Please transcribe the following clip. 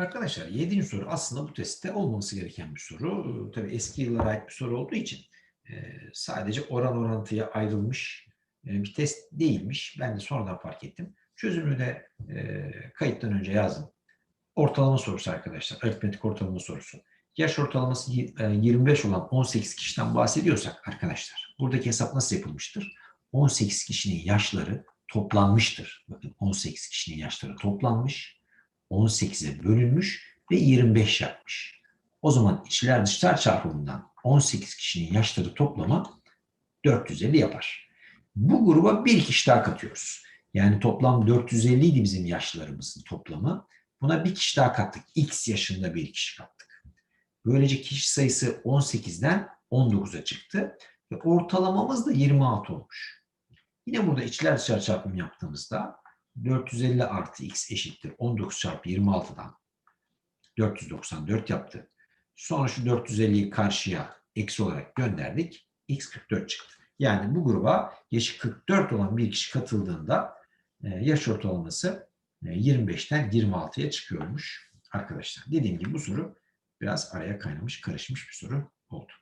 Arkadaşlar 7. soru aslında bu testte olmaması gereken bir soru. Ee, Tabii eski yıllara ait bir soru olduğu için e, sadece oran orantıya ayrılmış e, bir test değilmiş. Ben de sonradan fark ettim. Çözümünü de e, kayıttan önce yazdım. Ortalama sorusu arkadaşlar. Aritmetik ortalama sorusu. Yaş ortalaması y- e, 25 olan 18 kişiden bahsediyorsak arkadaşlar. Buradaki hesap nasıl yapılmıştır? 18 kişinin yaşları toplanmıştır. Bakın 18 kişinin yaşları toplanmış. 18'e bölünmüş ve 25 yapmış. O zaman içler dışlar çarpımından 18 kişinin yaşları toplamı 450 yapar. Bu gruba bir kişi daha katıyoruz. Yani toplam 450 idi bizim yaşlarımızın toplamı. Buna bir kişi daha kattık. X yaşında bir kişi kattık. Böylece kişi sayısı 18'den 19'a çıktı. Ve ortalamamız da 26 olmuş. Yine burada içler dışlar çarpımı yaptığımızda 450 artı x eşittir 19 çarpı 26'dan 494 yaptı. Sonra şu 450'yi karşıya eksi olarak gönderdik. x 44 çıktı. Yani bu gruba yaşı 44 olan bir kişi katıldığında e, yaş ortalaması e, 25'ten 26'ya çıkıyormuş arkadaşlar. Dediğim gibi bu soru biraz araya kaynamış, karışmış bir soru oldu.